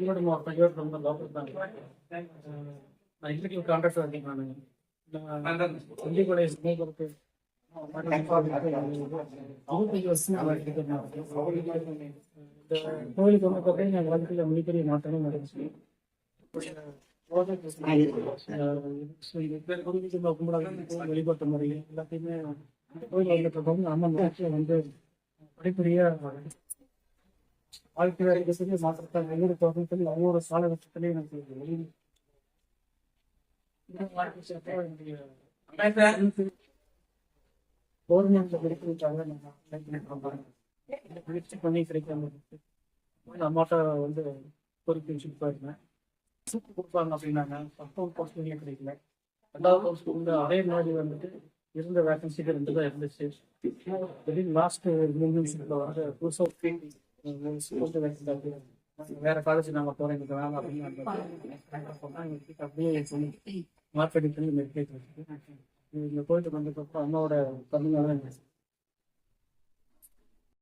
ஈரோடு மாவட்டம் ஈரோடு ரொம்ப லோக்கல் தான். நான் எக்ஸிகூட்டிவ் கான்ட்ராக்டர் இருக்கேன் நான். பள்ளிக்கூட சமூகத்துக்கு இந்த கோயிலுக்கு வந்து பார்த்தீங்கன்னா எங்கள் வாழ்க்கையில் மிகப்பெரிய மாற்றமே நடந்துச்சு. கும்பிடாத வழிபாட்டு எல்லாத்தையுமே கோயில் வந்துட்டு அம்மன் வந்து படிப்படியா வாழ்க்கை இருக்கிறதுக்கு மாற்றத்தை ஒவ்வொரு தோட்டத்திலையும் ஒவ்வொரு காலகட்டத்திலையும் எனக்கு வெளி- இந்த வாழ்க்கை சேர்த்தா என்னுடைய கவர்மெண்ட்ல கிடைக்கிறதுக்காக நான் முயற்சி பண்ணி கிடைக்காம அம்மாட்ட வந்து பொறுப்பு வச்சுட்டு போயிருந்தேன். சூப்பு கொடுப்பாங்க அப்படின்னாங்க. ஃபஸ்ட் போஸ்டிங்லேயே கிடைக்கல. ரெண்டாவது போஸ்ட் வந்து அதே மாதிரி வந்துட்டு இருந்த வேகன்சிக்கு ரெண்டு தான் இருந்துச்சு. திடீர்னு லாஸ்ட் மூணு நிமிஷத்துல வந்து புதுசாக ஸ்கூல் வேகன்சி வேற காலேஜ் நாங்க போறோம் எனக்கு வேலை அப்படின்னு சொன்னா அப்படியே சொல்லி மார்க்கெட்டிங் பண்ணி மெடிக்கேட் வச்சுட்டு இங்க போயிட்டு வந்ததுக்கப்புறம் அம்மாவோட தமிழ்நாடு